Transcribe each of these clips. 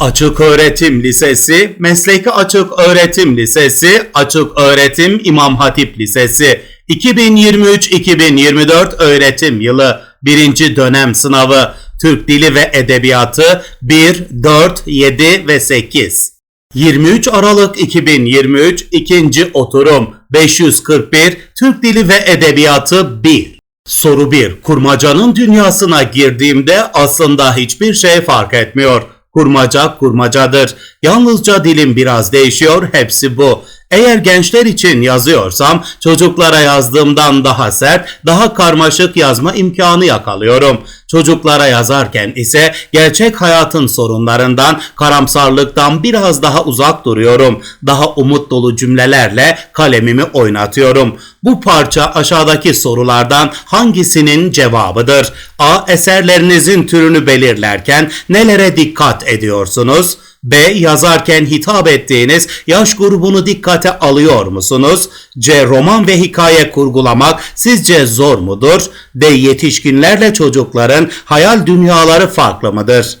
Açık Öğretim Lisesi, Mesleki Açık Öğretim Lisesi, Açık Öğretim İmam Hatip Lisesi 2023-2024 öğretim yılı 1. dönem sınavı Türk Dili ve Edebiyatı 1, 4, 7 ve 8. 23 Aralık 2023 ikinci oturum 541 Türk Dili ve Edebiyatı 1. Soru 1. Kurmacanın dünyasına girdiğimde aslında hiçbir şey fark etmiyor. Kurmaca kurmacadır. Yalnızca dilim biraz değişiyor, hepsi bu. Eğer gençler için yazıyorsam çocuklara yazdığımdan daha sert, daha karmaşık yazma imkanı yakalıyorum. Çocuklara yazarken ise gerçek hayatın sorunlarından, karamsarlıktan biraz daha uzak duruyorum. Daha umut dolu cümlelerle kalemimi oynatıyorum. Bu parça aşağıdaki sorulardan hangisinin cevabıdır? A. Eserlerinizin türünü belirlerken nelere dikkat ediyorsunuz? B. Yazarken hitap ettiğiniz yaş grubunu dikkate alıyor musunuz? C. Roman ve hikaye kurgulamak sizce zor mudur? D. Yetişkinlerle çocukların hayal dünyaları farklı mıdır?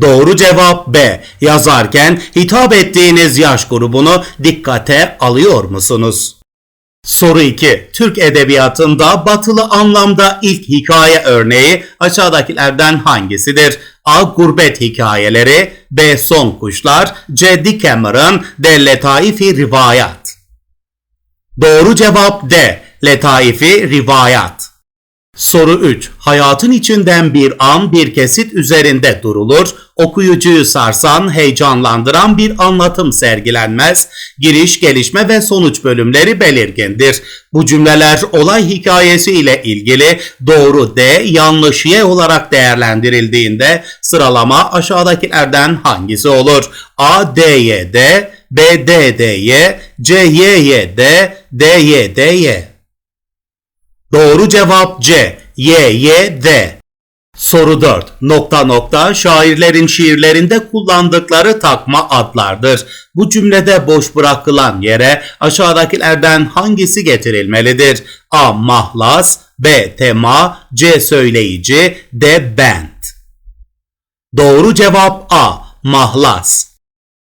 Doğru cevap B. Yazarken hitap ettiğiniz yaş grubunu dikkate alıyor musunuz? Soru 2. Türk Edebiyatı'nda batılı anlamda ilk hikaye örneği aşağıdakilerden hangisidir? A. Gurbet hikayeleri B. Son kuşlar C. Dick Cameron D. Letaifi rivayat Doğru cevap D. Letaifi rivayat Soru 3. Hayatın içinden bir an bir kesit üzerinde durulur, okuyucuyu sarsan, heyecanlandıran bir anlatım sergilenmez, giriş, gelişme ve sonuç bölümleri belirgindir. Bu cümleler olay hikayesi ile ilgili doğru D, yanlış Y olarak değerlendirildiğinde sıralama aşağıdakilerden hangisi olur? A, D, Y, D, B, D, D, Y, C, Y, Y, D, D, Y, D, Y. Doğru cevap C. Y, Y, D. Soru 4. Nokta nokta şairlerin şiirlerinde kullandıkları takma adlardır. Bu cümlede boş bırakılan yere aşağıdakilerden hangisi getirilmelidir? A. Mahlas B. Tema C. Söyleyici D. Bent Doğru cevap A. Mahlas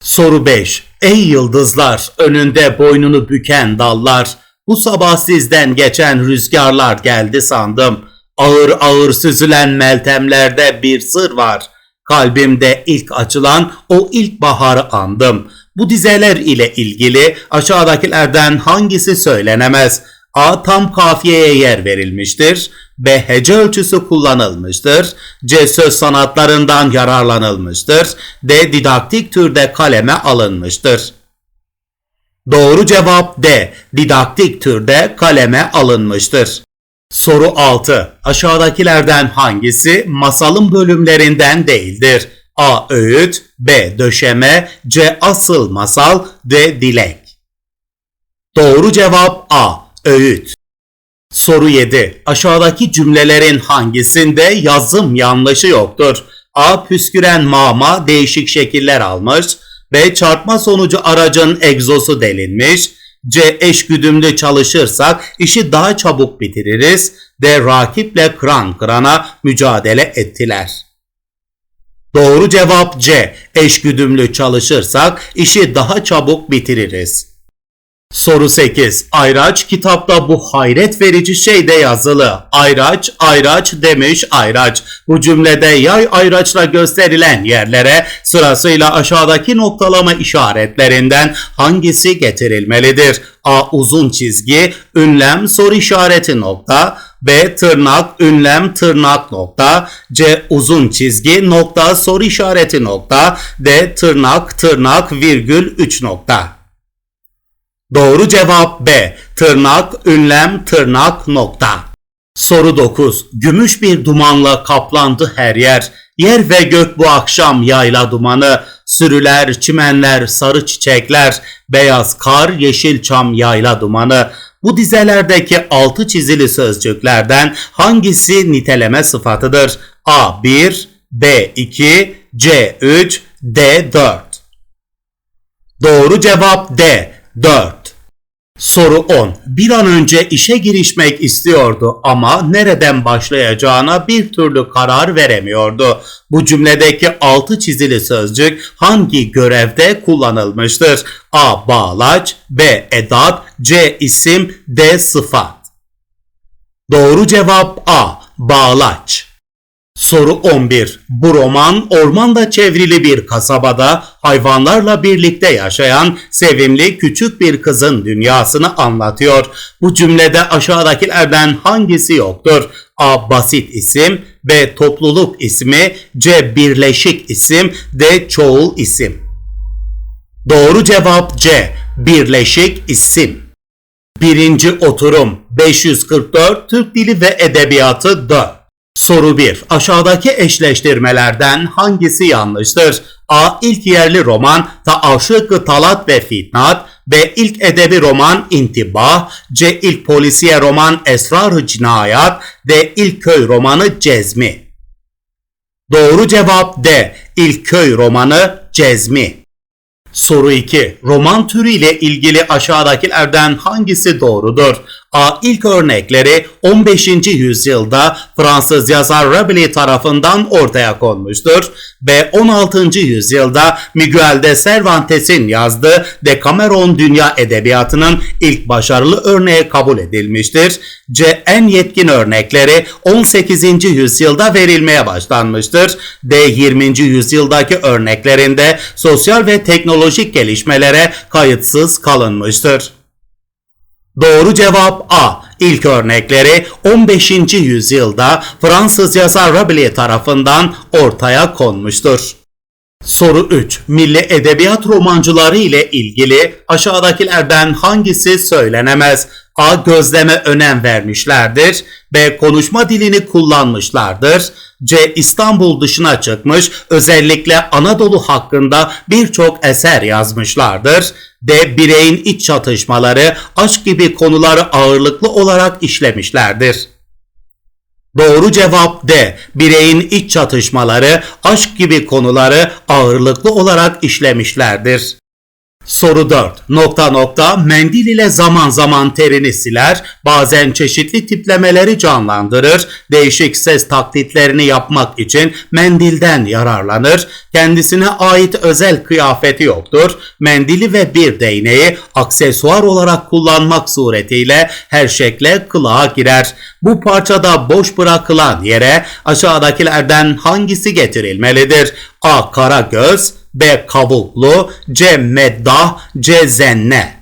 Soru 5. Ey yıldızlar, önünde boynunu büken dallar, bu sabah sizden geçen rüzgarlar geldi sandım. Ağır ağır süzülen meltemlerde bir sır var. Kalbimde ilk açılan o ilk baharı andım. Bu dizeler ile ilgili aşağıdakilerden hangisi söylenemez? A. Tam kafiyeye yer verilmiştir. B. Hece ölçüsü kullanılmıştır. C. Söz sanatlarından yararlanılmıştır. D. Didaktik türde kaleme alınmıştır. Doğru cevap D. Didaktik türde kaleme alınmıştır. Soru 6. Aşağıdakilerden hangisi masalın bölümlerinden değildir? A. Öğüt B. Döşeme C. Asıl masal D. Dilek Doğru cevap A. Öğüt Soru 7. Aşağıdaki cümlelerin hangisinde yazım yanlışı yoktur? A. Püsküren mama değişik şekiller almış. B. Çarpma sonucu aracın egzosu delinmiş. C. Eş güdümlü çalışırsak işi daha çabuk bitiririz. D. Rakiple kıran kırana mücadele ettiler. Doğru cevap C. Eş güdümlü çalışırsak işi daha çabuk bitiririz. Soru 8. Ayraç kitapta bu hayret verici şeyde yazılı. Ayraç, ayraç demiş ayraç. Bu cümlede yay ayraçla gösterilen yerlere sırasıyla aşağıdaki noktalama işaretlerinden hangisi getirilmelidir? A. Uzun çizgi, ünlem, soru işareti nokta. B. Tırnak, ünlem, tırnak nokta. C. Uzun çizgi, nokta, soru işareti nokta. D. Tırnak, tırnak, virgül, 3 nokta. Doğru cevap B. Tırnak, ünlem, tırnak, nokta. Soru 9. Gümüş bir dumanla kaplandı her yer. Yer ve gök bu akşam yayla dumanı. Sürüler, çimenler, sarı çiçekler. Beyaz kar, yeşil çam yayla dumanı. Bu dizelerdeki altı çizili sözcüklerden hangisi niteleme sıfatıdır? A1, B2, C3, D4. Doğru cevap D. 4. Soru 10. Bir an önce işe girişmek istiyordu ama nereden başlayacağına bir türlü karar veremiyordu. Bu cümledeki altı çizili sözcük hangi görevde kullanılmıştır? A. Bağlaç B. Edat C. isim D. Sıfat Doğru cevap A. Bağlaç. Soru 11. Bu roman ormanda çevrili bir kasabada hayvanlarla birlikte yaşayan sevimli küçük bir kızın dünyasını anlatıyor. Bu cümlede aşağıdakilerden hangisi yoktur? A. Basit isim B. Topluluk ismi C. Birleşik isim D. Çoğul isim Doğru cevap C. Birleşik isim. Birinci oturum 544 Türk Dili ve Edebiyatı 4. Soru 1. Aşağıdaki eşleştirmelerden hangisi yanlıştır? A. İlk yerli roman Taaşık Talat ve Fitnat B. İlk edebi roman İntibah C. İlk polisiye roman Esrar-ı Cinayat D. İlk köy romanı Cezmi Doğru cevap D. İlk köy romanı Cezmi Soru 2. Roman türü ile ilgili aşağıdakilerden hangisi doğrudur? A. İlk örnekleri 15. yüzyılda Fransız yazar Rabelais tarafından ortaya konmuştur. B. 16. yüzyılda Miguel de Cervantes'in yazdığı Decameron Dünya Edebiyatı'nın ilk başarılı örneği kabul edilmiştir. C. En yetkin örnekleri 18. yüzyılda verilmeye başlanmıştır. D. 20. yüzyıldaki örneklerinde sosyal ve teknolojik gelişmelere kayıtsız kalınmıştır. Doğru cevap A. İlk örnekleri 15. yüzyılda Fransız yazar Rabelais tarafından ortaya konmuştur. Soru 3. Milli edebiyat romancıları ile ilgili aşağıdakilerden hangisi söylenemez? A. Gözleme önem vermişlerdir. B. Konuşma dilini kullanmışlardır. C. İstanbul dışına çıkmış, özellikle Anadolu hakkında birçok eser yazmışlardır. D. Bireyin iç çatışmaları, aşk gibi konuları ağırlıklı olarak işlemişlerdir. Doğru cevap D. Bireyin iç çatışmaları, aşk gibi konuları ağırlıklı olarak işlemişlerdir. Soru 4. Nokta nokta mendil ile zaman zaman terini siler, bazen çeşitli tiplemeleri canlandırır, değişik ses taklitlerini yapmak için mendilden yararlanır, kendisine ait özel kıyafeti yoktur, mendili ve bir değneği aksesuar olarak kullanmak suretiyle her şekle kılığa girer. Bu parçada boş bırakılan yere aşağıdakilerden hangisi getirilmelidir? A. Kara göz B. Kavuklu C. Meddah C. Zenne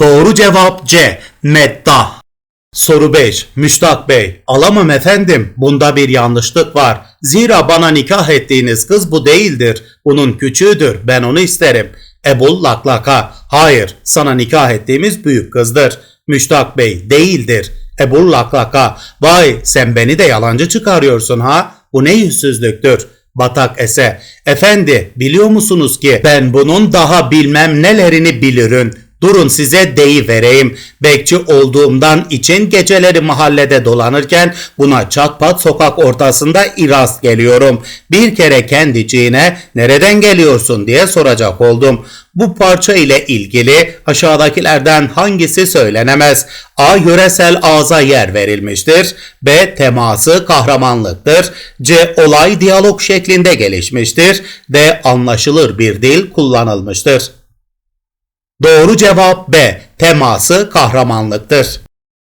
Doğru cevap C. Meddah Soru 5. Müştak Bey, alamam efendim, bunda bir yanlışlık var. Zira bana nikah ettiğiniz kız bu değildir. Bunun küçüğüdür, ben onu isterim. Ebul Laklaka, hayır, sana nikah ettiğimiz büyük kızdır. Müştak Bey, değildir. Ebul Laklaka, vay sen beni de yalancı çıkarıyorsun ha? Bu ne yüzsüzlüktür? Batak Ese, efendi biliyor musunuz ki ben bunun daha bilmem nelerini bilirim. Durun size deyi vereyim. Bekçi olduğumdan için geceleri mahallede dolanırken buna çatpat sokak ortasında irast geliyorum. Bir kere kendiciğine nereden geliyorsun diye soracak oldum. Bu parça ile ilgili aşağıdakilerden hangisi söylenemez? A. Yöresel ağza yer verilmiştir. B. Teması kahramanlıktır. C. Olay diyalog şeklinde gelişmiştir. D. Anlaşılır bir dil kullanılmıştır. Doğru cevap B. Teması kahramanlıktır.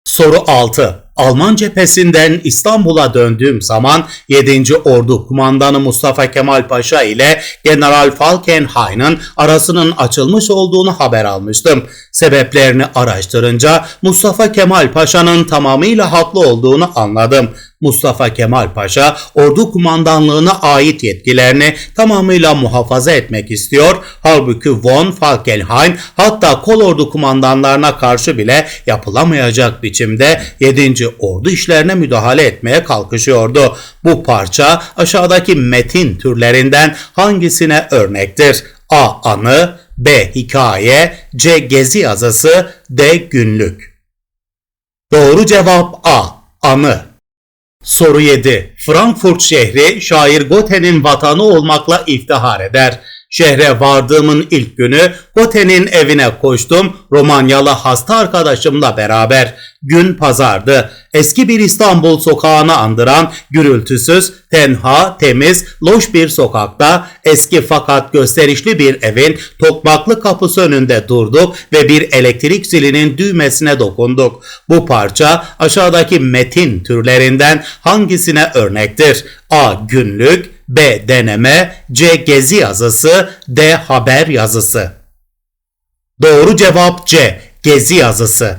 Soru 6. Alman cephesinden İstanbul'a döndüğüm zaman 7. Ordu Kumandanı Mustafa Kemal Paşa ile General Falkenhayn'ın arasının açılmış olduğunu haber almıştım. Sebeplerini araştırınca Mustafa Kemal Paşa'nın tamamıyla haklı olduğunu anladım. Mustafa Kemal Paşa ordu kumandanlığına ait yetkilerini tamamıyla muhafaza etmek istiyor. Halbuki von Falkenhayn hatta kolordu kumandanlarına karşı bile yapılamayacak biçimde 7. ordu işlerine müdahale etmeye kalkışıyordu. Bu parça aşağıdaki metin türlerinden hangisine örnektir? A. Anı B. Hikaye C. Gezi yazısı D. Günlük Doğru cevap A. Anı Soru 7. Frankfurt şehri şair Goethe'nin vatanı olmakla iftihar eder. Şehre vardığımın ilk günü Gote'nin evine koştum Romanyalı hasta arkadaşımla beraber. Gün pazardı. Eski bir İstanbul sokağını andıran gürültüsüz, tenha, temiz, loş bir sokakta eski fakat gösterişli bir evin tokmaklı kapısı önünde durduk ve bir elektrik zilinin düğmesine dokunduk. Bu parça aşağıdaki metin türlerinden hangisine örnektir? A. Günlük B. Deneme C. Gezi yazısı D. Haber yazısı Doğru cevap C. Gezi yazısı.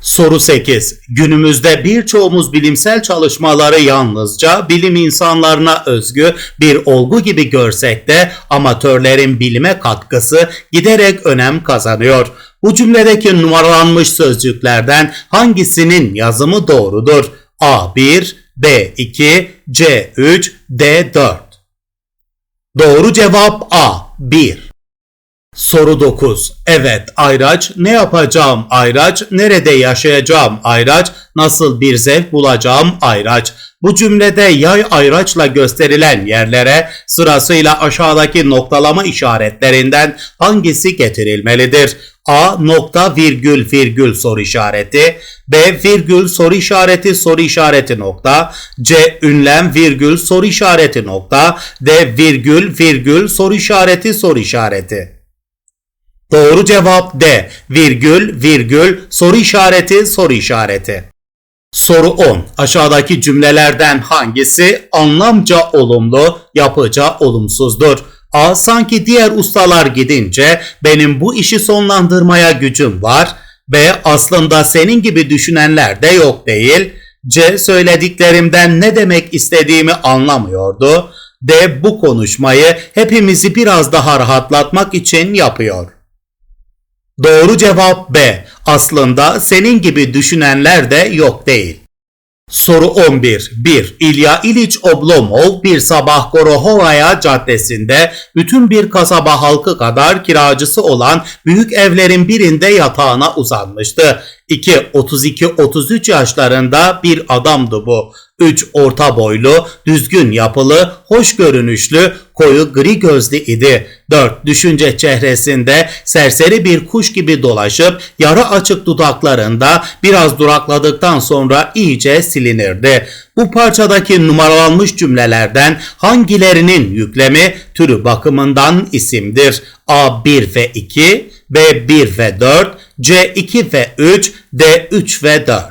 Soru 8. Günümüzde birçoğumuz bilimsel çalışmaları yalnızca bilim insanlarına özgü bir olgu gibi görsek de amatörlerin bilime katkısı giderek önem kazanıyor. Bu cümledeki numaralanmış sözcüklerden hangisinin yazımı doğrudur? A1, B2, C3, D4. Doğru cevap A. 1. Soru 9. Evet Ayraç ne yapacağım? Ayraç nerede yaşayacağım? Ayraç nasıl bir zevk bulacağım? Ayraç. Bu cümlede yay ayraçla gösterilen yerlere sırasıyla aşağıdaki noktalama işaretlerinden hangisi getirilmelidir? A nokta virgül virgül soru işareti, B virgül soru işareti soru işareti nokta, C ünlem virgül soru işareti nokta, D virgül virgül soru işareti soru işareti. Doğru cevap D. Virgül, virgül, soru işareti, soru işareti. Soru 10. Aşağıdaki cümlelerden hangisi anlamca olumlu, yapıca olumsuzdur? A. Sanki diğer ustalar gidince benim bu işi sonlandırmaya gücüm var. B. Aslında senin gibi düşünenler de yok değil. C. Söylediklerimden ne demek istediğimi anlamıyordu. D. Bu konuşmayı hepimizi biraz daha rahatlatmak için yapıyor. Doğru cevap B. Aslında senin gibi düşünenler de yok değil. Soru 11. 1. İlya İliç Oblomov bir sabah Gorohovaya caddesinde bütün bir kasaba halkı kadar kiracısı olan büyük evlerin birinde yatağına uzanmıştı. 2. 32-33 yaşlarında bir adamdı bu. 3. Orta boylu, düzgün yapılı, hoş görünüşlü, koyu gri gözlü idi. 4. Düşünce çehresinde serseri bir kuş gibi dolaşıp yarı açık dudaklarında biraz durakladıktan sonra iyice silinirdi. Bu parçadaki numaralanmış cümlelerden hangilerinin yüklemi türü bakımından isimdir? A 1 ve 2, B 1 ve 4, C 2 ve 3, D 3 ve 4.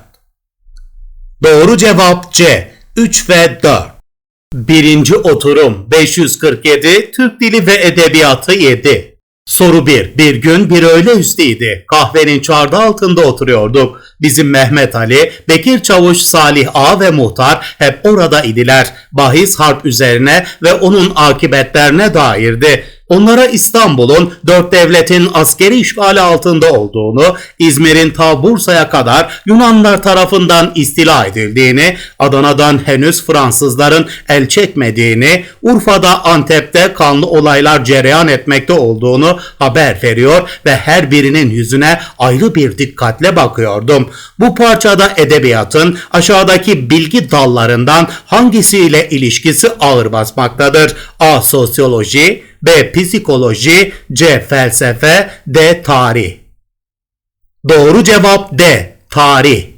Doğru cevap C. 3 ve 4. Birinci oturum 547 Türk Dili ve Edebiyatı 7. Soru 1. Bir gün bir öğle üstüydi. Kahvenin çardı altında oturuyorduk. Bizim Mehmet Ali, Bekir Çavuş, Salih A ve Muhtar hep orada idiler. Bahis harp üzerine ve onun akıbetlerine dairdi. Onlara İstanbul'un dört devletin askeri işgali altında olduğunu, İzmir'in ta Bursa'ya kadar Yunanlar tarafından istila edildiğini, Adana'dan henüz Fransızların el çekmediğini, Urfa'da Antep'te kanlı olaylar cereyan etmekte olduğunu haber veriyor ve her birinin yüzüne ayrı bir dikkatle bakıyordum. Bu parçada edebiyatın aşağıdaki bilgi dallarından hangisiyle ilişkisi ağır basmaktadır? A. Sosyoloji, B. Psikoloji, C. Felsefe, D. Tarih. Doğru cevap D. Tarih.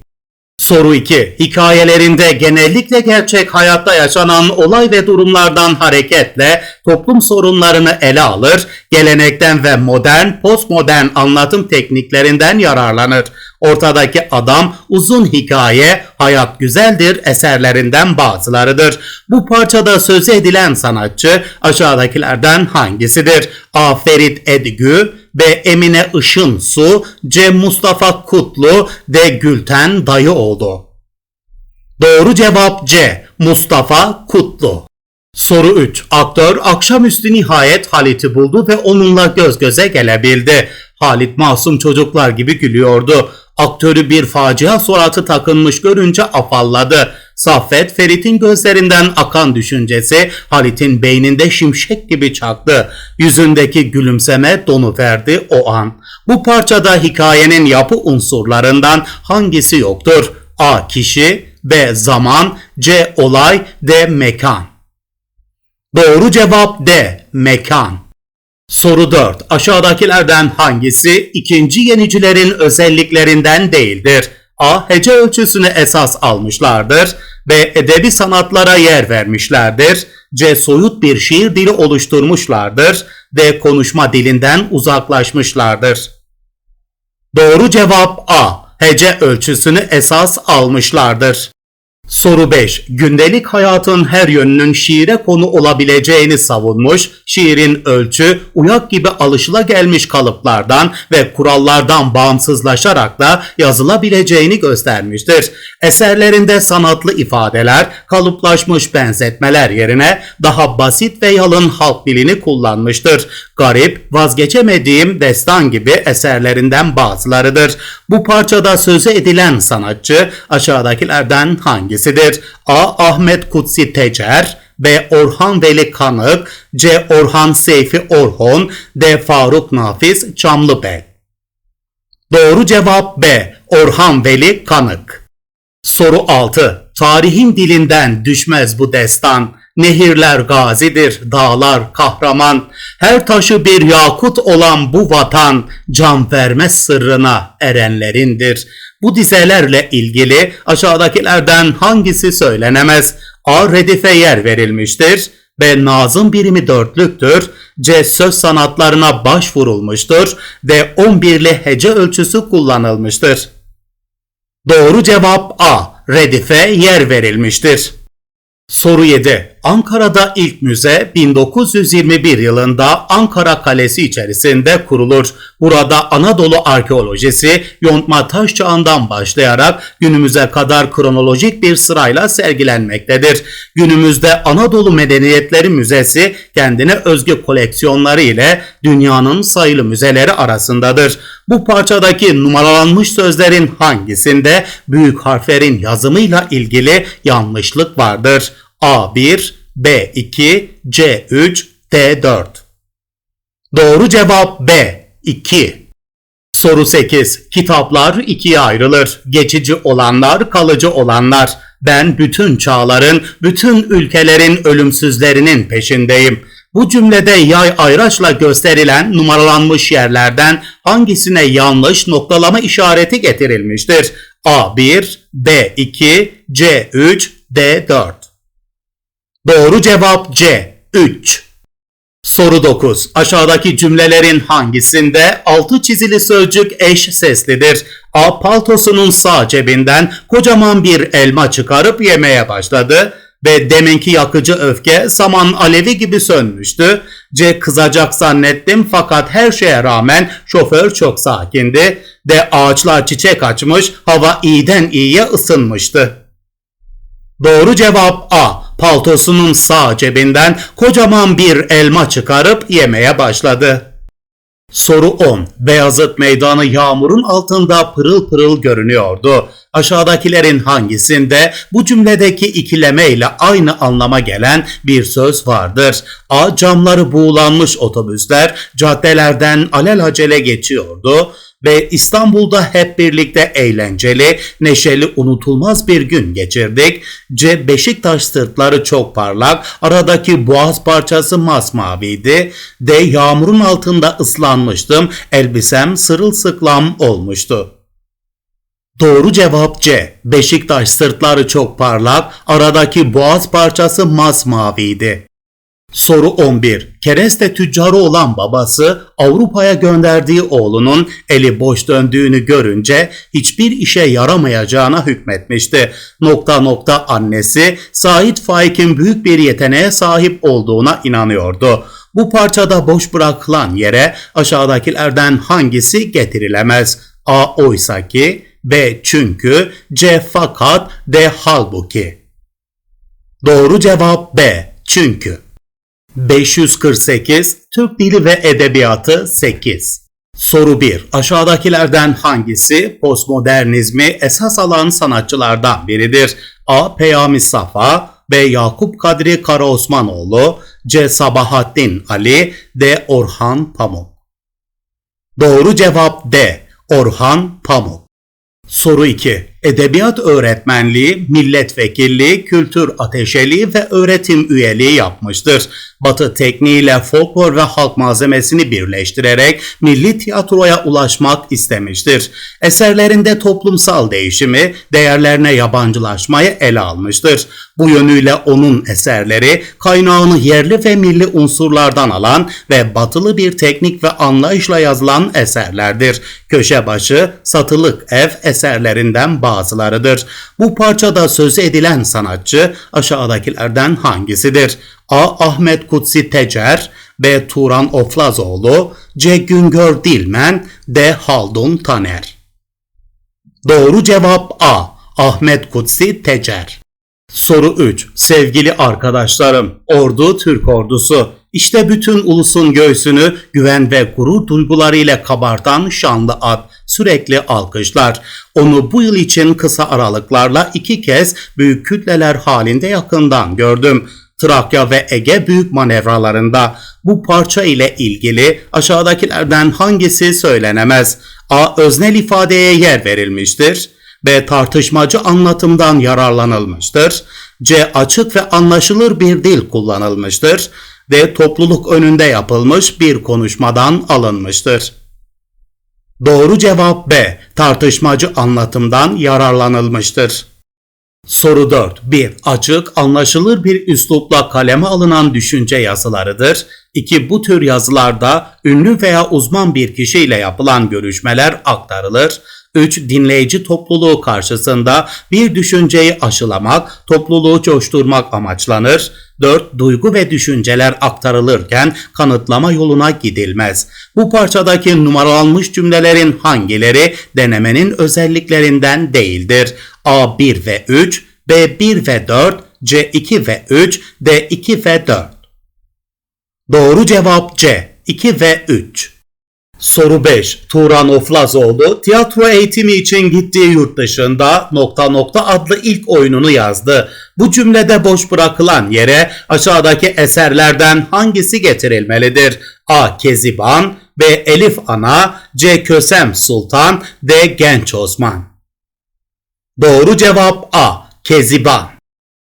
Soru 2. Hikayelerinde genellikle gerçek hayatta yaşanan olay ve durumlardan hareketle toplum sorunlarını ele alır, gelenekten ve modern, postmodern anlatım tekniklerinden yararlanır. Ortadaki adam uzun hikaye, hayat güzeldir eserlerinden bazılarıdır. Bu parçada söz edilen sanatçı aşağıdakilerden hangisidir? A. Ferit Edgü, B. Emine Işın Su, C. Mustafa Kutlu, D. Gülten Dayıoğlu. Doğru cevap C. Mustafa Kutlu. Soru 3. Aktör akşamüstü nihayet Halit'i buldu ve onunla göz göze gelebildi. Halit masum çocuklar gibi gülüyordu. Aktörü bir facia suratı takınmış görünce afalladı. Saffet Ferit'in gözlerinden akan düşüncesi Halit'in beyninde şimşek gibi çaktı. Yüzündeki gülümseme donu verdi o an. Bu parçada hikayenin yapı unsurlarından hangisi yoktur? A. Kişi B. Zaman C. Olay D. Mekan Doğru cevap D. Mekan Soru 4. Aşağıdakilerden hangisi ikinci yenicilerin özelliklerinden değildir? A. Hece ölçüsünü esas almışlardır. B. Edebi sanatlara yer vermişlerdir. C. Soyut bir şiir dili oluşturmuşlardır. D. Konuşma dilinden uzaklaşmışlardır. Doğru cevap A. Hece ölçüsünü esas almışlardır. Soru 5. Gündelik hayatın her yönünün şiire konu olabileceğini savunmuş, şiirin ölçü, uyak gibi alışılagelmiş kalıplardan ve kurallardan bağımsızlaşarak da yazılabileceğini göstermiştir. Eserlerinde sanatlı ifadeler, kalıplaşmış benzetmeler yerine daha basit ve yalın halk dilini kullanmıştır. Garip, vazgeçemediğim destan gibi eserlerinden bazılarıdır. Bu parçada sözü edilen sanatçı aşağıdakilerden hangisidir? A. Ahmet Kutsi Tecer B. Orhan Veli Kanık C. Orhan Seyfi Orhon D. Faruk Nafiz Çamlıbel Doğru cevap B. Orhan Veli Kanık Soru 6. Tarihin dilinden düşmez bu destan. Nehirler gazidir, dağlar kahraman. Her taşı bir yakut olan bu vatan, can vermez sırrına erenlerindir. Bu dizelerle ilgili aşağıdakilerden hangisi söylenemez? A. Redife yer verilmiştir. B. Nazım birimi dörtlüktür. C. Söz sanatlarına başvurulmuştur. D. 11'li hece ölçüsü kullanılmıştır. Doğru cevap A. Redife yer verilmiştir. Soru 7. Ankara'da ilk müze 1921 yılında Ankara Kalesi içerisinde kurulur. Burada Anadolu arkeolojisi yontma taş çağından başlayarak günümüze kadar kronolojik bir sırayla sergilenmektedir. Günümüzde Anadolu Medeniyetleri Müzesi kendine özgü koleksiyonları ile dünyanın sayılı müzeleri arasındadır. Bu parçadaki numaralanmış sözlerin hangisinde büyük harflerin yazımıyla ilgili yanlışlık vardır? A1, B2, C3, D4. Doğru cevap B. 2. Soru 8. Kitaplar ikiye ayrılır. Geçici olanlar, kalıcı olanlar. Ben bütün çağların, bütün ülkelerin ölümsüzlerinin peşindeyim. Bu cümlede yay ayraçla gösterilen numaralanmış yerlerden hangisine yanlış noktalama işareti getirilmiştir? A1, B2, C3, D4. Doğru cevap C. 3. Soru 9. Aşağıdaki cümlelerin hangisinde altı çizili sözcük eş seslidir? A. Paltosunun sağ cebinden kocaman bir elma çıkarıp yemeye başladı. B. Deminki yakıcı öfke saman alevi gibi sönmüştü. C. Kızacak zannettim fakat her şeye rağmen şoför çok sakindi. D. Ağaçlar çiçek açmış, hava iyiden iyiye ısınmıştı. Doğru cevap A. Paltosunun sağ cebinden kocaman bir elma çıkarıp yemeye başladı. Soru 10. Beyazıt Meydanı yağmurun altında pırıl pırıl görünüyordu. Aşağıdakilerin hangisinde bu cümledeki ikileme ile aynı anlama gelen bir söz vardır? A. Camları buğulanmış otobüsler caddelerden alelacele geçiyordu ve İstanbul'da hep birlikte eğlenceli, neşeli, unutulmaz bir gün geçirdik. C. Beşiktaş sırtları çok parlak, aradaki boğaz parçası masmaviydi. D. Yağmurun altında ıslanmıştım, elbisem sırılsıklam olmuştu. Doğru cevap C. Beşiktaş sırtları çok parlak, aradaki boğaz parçası masmaviydi. Soru 11. Kereste tüccarı olan babası Avrupa'ya gönderdiği oğlunun eli boş döndüğünü görünce hiçbir işe yaramayacağına hükmetmişti. Nokta nokta annesi Said Faik'in büyük bir yeteneğe sahip olduğuna inanıyordu. Bu parçada boş bırakılan yere aşağıdakilerden hangisi getirilemez? A. Oysaki B. Çünkü C. Fakat D. Halbuki Doğru cevap B. Çünkü 548 Türk Dili ve Edebiyatı 8 Soru 1. Aşağıdakilerden hangisi postmodernizmi esas alan sanatçılardan biridir? A. Peyami Safa B. Yakup Kadri Karaosmanoğlu C. Sabahattin Ali D. Orhan Pamuk Doğru cevap D. Orhan Pamuk Soru 2. Edebiyat öğretmenliği, milletvekilliği, kültür ateşeliği ve öğretim üyeliği yapmıştır. Batı tekniğiyle folklor ve halk malzemesini birleştirerek milli tiyatroya ulaşmak istemiştir. Eserlerinde toplumsal değişimi, değerlerine yabancılaşmayı ele almıştır. Bu yönüyle onun eserleri kaynağını yerli ve milli unsurlardan alan ve batılı bir teknik ve anlayışla yazılan eserlerdir. Köşebaşı, satılık ev eserlerinden bazılarıdır. Bu parçada sözü edilen sanatçı aşağıdakilerden hangisidir? A. Ahmet Kutsi Tecer B. Turan Oflazoğlu C. Güngör Dilmen D. Haldun Taner Doğru cevap A. Ahmet Kutsi Tecer Soru 3. Sevgili arkadaşlarım, ordu Türk ordusu. İşte bütün ulusun göğsünü güven ve gurur duygularıyla kabartan şanlı ad. Sürekli alkışlar. Onu bu yıl için kısa aralıklarla iki kez büyük kütleler halinde yakından gördüm. Trakya ve Ege büyük manevralarında bu parça ile ilgili aşağıdakilerden hangisi söylenemez? A. Öznel ifadeye yer verilmiştir. B. Tartışmacı anlatımdan yararlanılmıştır. C. Açık ve anlaşılır bir dil kullanılmıştır. D. Topluluk önünde yapılmış bir konuşmadan alınmıştır. Doğru cevap B. Tartışmacı anlatımdan yararlanılmıştır. Soru 4. 1. Açık, anlaşılır bir üslupla kaleme alınan düşünce yazılarıdır. 2. Bu tür yazılarda ünlü veya uzman bir kişiyle yapılan görüşmeler aktarılır. 3. Dinleyici topluluğu karşısında bir düşünceyi aşılamak, topluluğu coşturmak amaçlanır. 4. Duygu ve düşünceler aktarılırken kanıtlama yoluna gidilmez. Bu parçadaki numaralanmış cümlelerin hangileri denemenin özelliklerinden değildir? A1 ve 3, B1 ve 4, C2 ve 3, D2 ve 4. Doğru cevap C. 2 ve 3. Soru 5. Turan Oflazoğlu tiyatro eğitimi için gittiği yurt dışında nokta nokta adlı ilk oyununu yazdı. Bu cümlede boş bırakılan yere aşağıdaki eserlerden hangisi getirilmelidir? A. Keziban B. Elif Ana C. Kösem Sultan D. Genç Osman Doğru cevap A. Keziban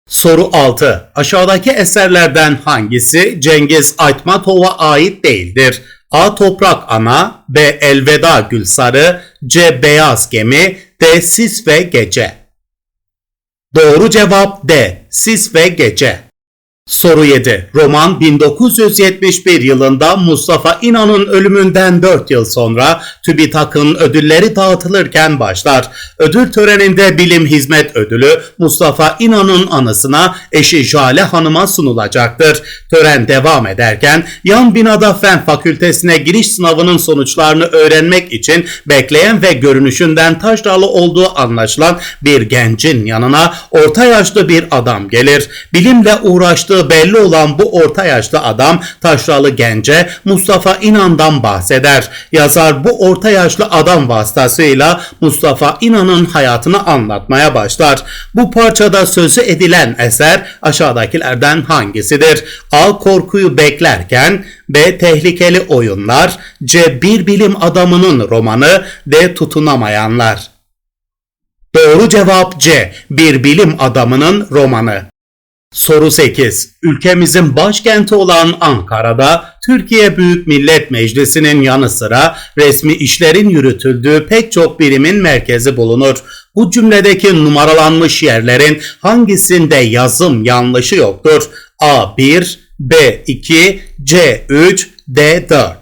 Soru 6. Aşağıdaki eserlerden hangisi Cengiz Aytmatov'a ait değildir? A. Toprak Ana B. Elveda Gülsarı C. Beyaz Gemi D. Sis ve Gece Doğru cevap D. Sis ve Gece Soru 7. Roman 1971 yılında Mustafa İnan'ın ölümünden 4 yıl sonra TÜBİTAK'ın ödülleri dağıtılırken başlar. Ödül töreninde Bilim Hizmet Ödülü Mustafa İnan'ın anısına eşi Jale Hanım'a sunulacaktır. Tören devam ederken yan binada Fen Fakültesine giriş sınavının sonuçlarını öğrenmek için bekleyen ve görünüşünden taşralı olduğu anlaşılan bir gencin yanına orta yaşlı bir adam gelir. Bilimle uğraştığı yaşlı belli olan bu orta yaşlı adam taşralı gence Mustafa İnan'dan bahseder. Yazar bu orta yaşlı adam vasıtasıyla Mustafa İnan'ın hayatını anlatmaya başlar. Bu parçada sözü edilen eser aşağıdakilerden hangisidir? A. Korkuyu beklerken B. Tehlikeli oyunlar C. Bir bilim adamının romanı D. Tutunamayanlar Doğru cevap C. Bir bilim adamının romanı. Soru 8. Ülkemizin başkenti olan Ankara'da Türkiye Büyük Millet Meclisi'nin yanı sıra resmi işlerin yürütüldüğü pek çok birimin merkezi bulunur. Bu cümledeki numaralanmış yerlerin hangisinde yazım yanlışı yoktur? A1, B2, C3, D4.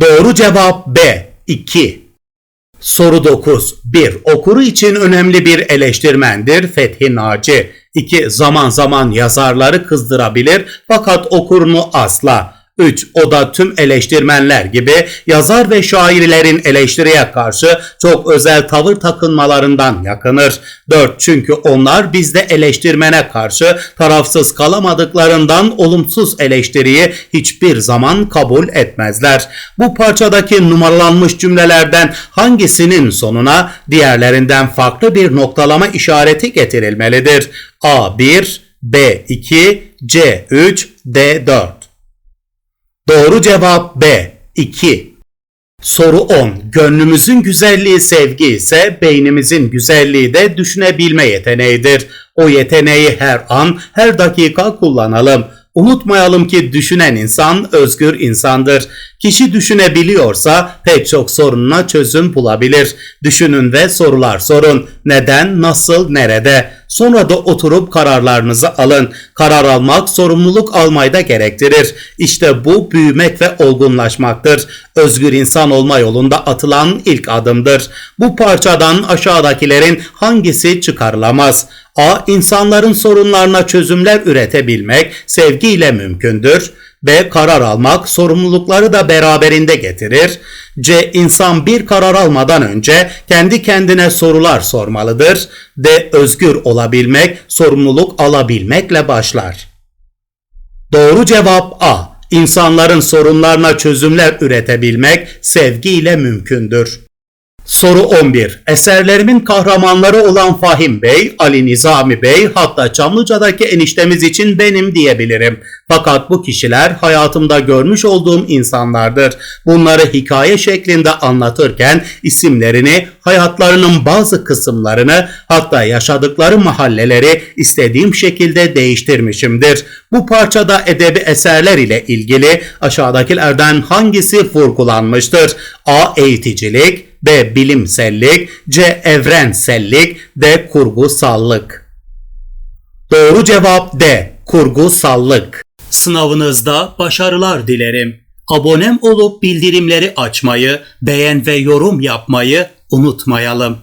Doğru cevap B2. Soru 9. 1. Okuru için önemli bir eleştirmendir Fethi Naci. 2. Zaman zaman yazarları kızdırabilir fakat okurunu asla. 3. O da tüm eleştirmenler gibi yazar ve şairlerin eleştiriye karşı çok özel tavır takınmalarından yakınır. 4. Çünkü onlar bizde eleştirmene karşı tarafsız kalamadıklarından olumsuz eleştiriyi hiçbir zaman kabul etmezler. Bu parçadaki numaralanmış cümlelerden hangisinin sonuna diğerlerinden farklı bir noktalama işareti getirilmelidir? A1, B2, C3, D4 Doğru cevap B. 2. Soru 10. Gönlümüzün güzelliği sevgi ise beynimizin güzelliği de düşünebilme yeteneğidir. O yeteneği her an, her dakika kullanalım. Unutmayalım ki düşünen insan özgür insandır. Kişi düşünebiliyorsa pek çok sorununa çözüm bulabilir. Düşünün ve sorular sorun. Neden, nasıl, nerede? Sonra da oturup kararlarınızı alın. Karar almak sorumluluk almayı da gerektirir. İşte bu büyümek ve olgunlaşmaktır. Özgür insan olma yolunda atılan ilk adımdır. Bu parçadan aşağıdakilerin hangisi çıkarılamaz? A. İnsanların sorunlarına çözümler üretebilmek sevgiyle mümkündür. B. Karar almak sorumlulukları da beraberinde getirir. C. İnsan bir karar almadan önce kendi kendine sorular sormalıdır. D. Özgür olabilmek sorumluluk alabilmekle başlar. Doğru cevap A. İnsanların sorunlarına çözümler üretebilmek sevgiyle mümkündür. Soru 11. Eserlerimin kahramanları olan Fahim Bey, Ali Nizami Bey hatta Çamlıca'daki eniştemiz için benim diyebilirim. Fakat bu kişiler hayatımda görmüş olduğum insanlardır. Bunları hikaye şeklinde anlatırken isimlerini, hayatlarının bazı kısımlarını hatta yaşadıkları mahalleleri istediğim şekilde değiştirmişimdir. Bu parçada edebi eserler ile ilgili aşağıdakilerden hangisi vurgulanmıştır? A. Eğiticilik B. Bilimsellik C. Evrensellik D. Kurgusallık Doğru cevap D. Kurgusallık. Sınavınızda başarılar dilerim. Abonem olup bildirimleri açmayı, beğen ve yorum yapmayı unutmayalım.